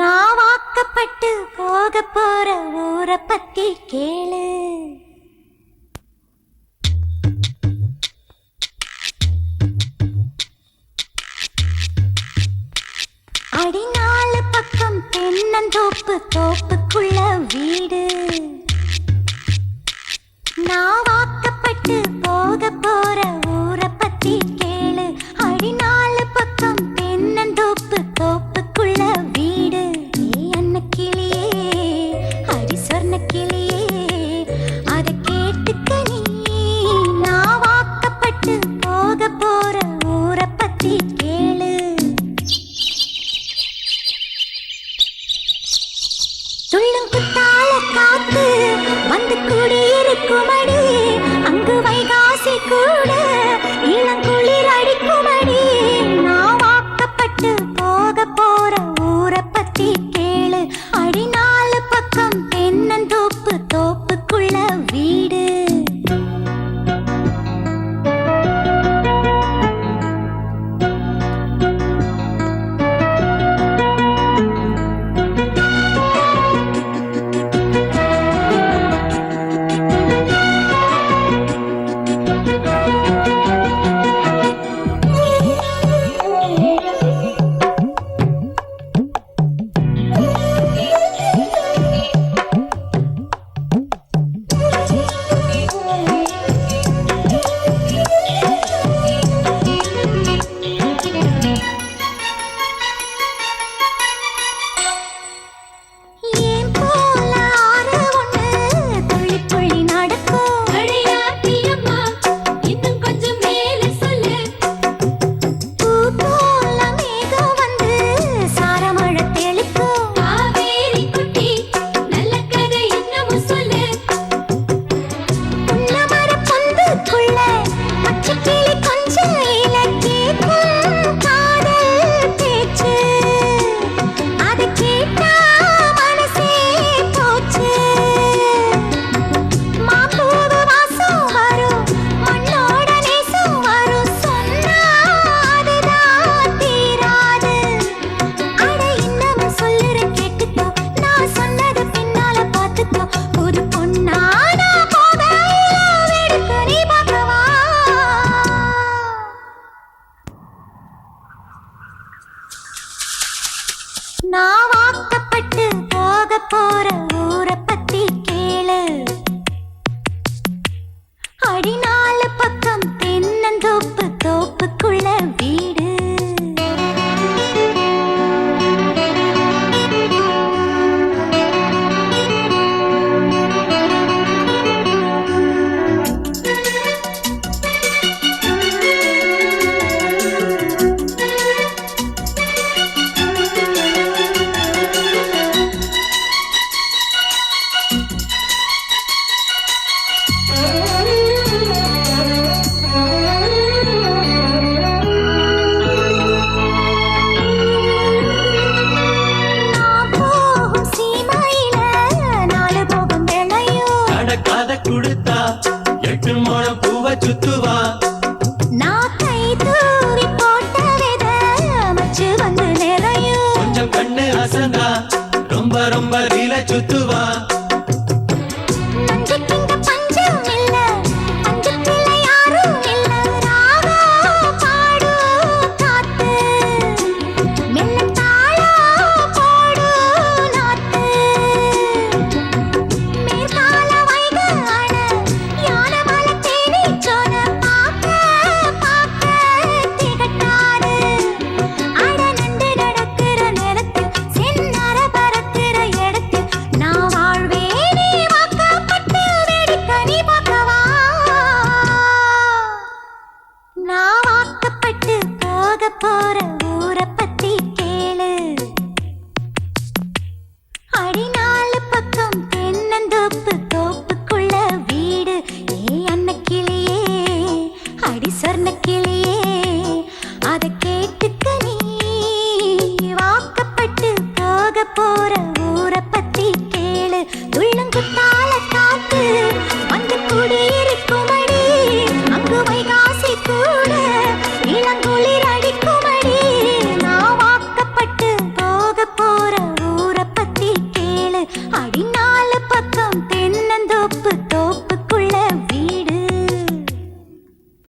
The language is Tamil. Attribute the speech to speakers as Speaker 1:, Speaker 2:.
Speaker 1: நான் வாக்கப்பட்டு போக போற ஊரை பத்தி கேளு. அடிநாலு பக்கம் தென்னந்தோப்பு தோப்புக்குள்ள வீடு. நான் வாக்கப்பட்டு போக போற அதை